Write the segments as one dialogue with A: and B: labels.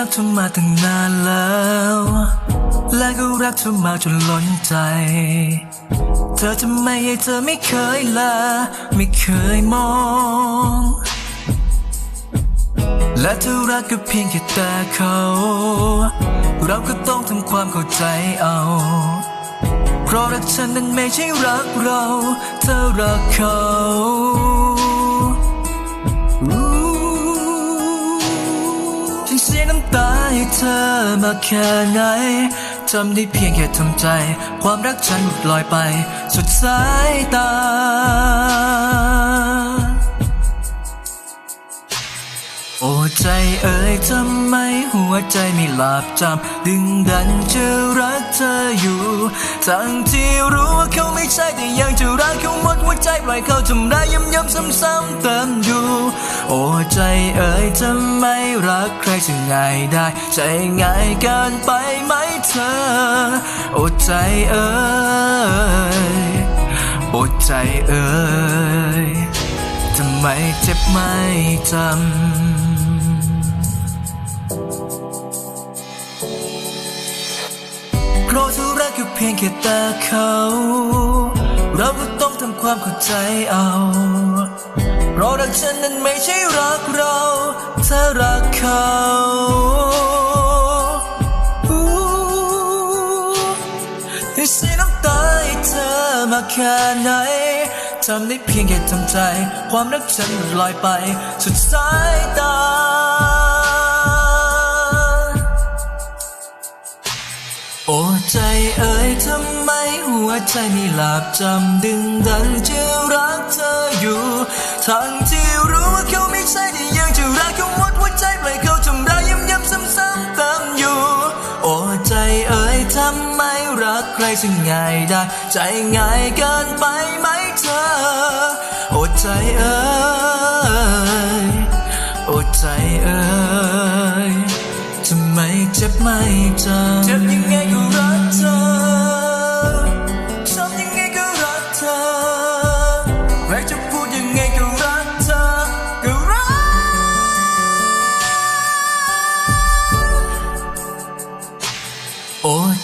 A: ักเธอมาตั้งนานแล้ว และก็รักเธอมาจนล้นใจ เธอทำไม่ให้เธอไม่เคยลา ไม่เคยมอง และเธอรักก็เพียงแค่แต่เขา เราก็ต้องทำความเข้าใจเอา เพราะรักฉันนั้นไม่ใช่รักเรา เธอรักเขา ธอมาแค่ไหนทำได้เพียงแค่ทำใจ ความรักฉันหลุดลอยไป สุดสายตา โอ้ใจเอ่ยทำไมหัวใจไม่หลับจำดึงดันจะรักเธออยู่ ทั้งที่รู้ว่าเขาไม่ใช่แต่ยังจะรักเขา ใจปล่อยเขาทำร้ายย้ำย้ำซ้ำซ้ำๆเติมอยู่ โอ้ใจเอ่ยทำไมรักใครจะง่ายได้ ใจง่ายเกินไปไหมเธอ โอ้ใจเอ่ยโอ้ใจเอ่ยทำไมเจ็บไม่จำเพราะเธรักอยู่เพียงแค่ต่เขา เราก็ต้องทำความเข้าใจเอา เพราะรักฉันนั้นไม่ใช่รักเรา เธอรักเขาอู้ให้เสียน้ำตาให้เธอมาแค่ไหนทำได้เพียงแค่ทำใจ ความรักฉันลอยไป สุดสายตาโอ้ใจเอ่ยทำไม หัวใจไม่หลับจำดึงดันจะรักเธออยู่ทั้งที่รู้ว่าเขาไม่ใช่แต่ยังจะรักเขาหมดหัวใจปล่อยเขาทำร้ายย้ำย้ำซ้ำซ้ำเติมอยู่ โอ้ใจเอ่ยทำไมรักใครจะง่ายได้ ใจง่ายเกินไปไหมเธอ โอ้ใจเอ่ยโอ้ใจเอ่ยทำไมเจ็บไม่จำเจ็บยังไงก็รักเธอ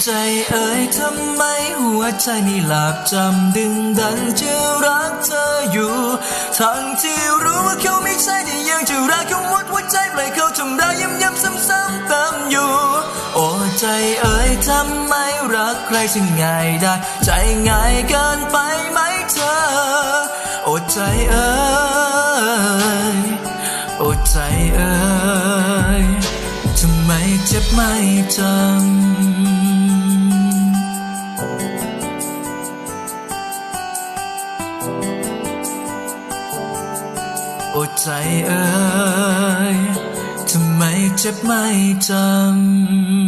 A: ใจเอ่ยทำไมหัวใจไม่หลับจำดึงดันจะรักเธออยู่ ทั้งที่รู้ว่าเขาไม่ใช่แต่ยังจะรักเขาหมดหัวใจปล่อยเขาทำร้ายย้ำย้ำซ้ำซ้ำเติมอยู่ โอ้ใจเอ่ยทำไมรักใครจะง่ายได้ ใจง่ายเกินไปไหมเธอ โอ้ใจเอ่ยโอ้ใจเอ่ยทำไมเจ็บไม่จำ อดใจเอ่ยทำไมเจ็บไม่จำ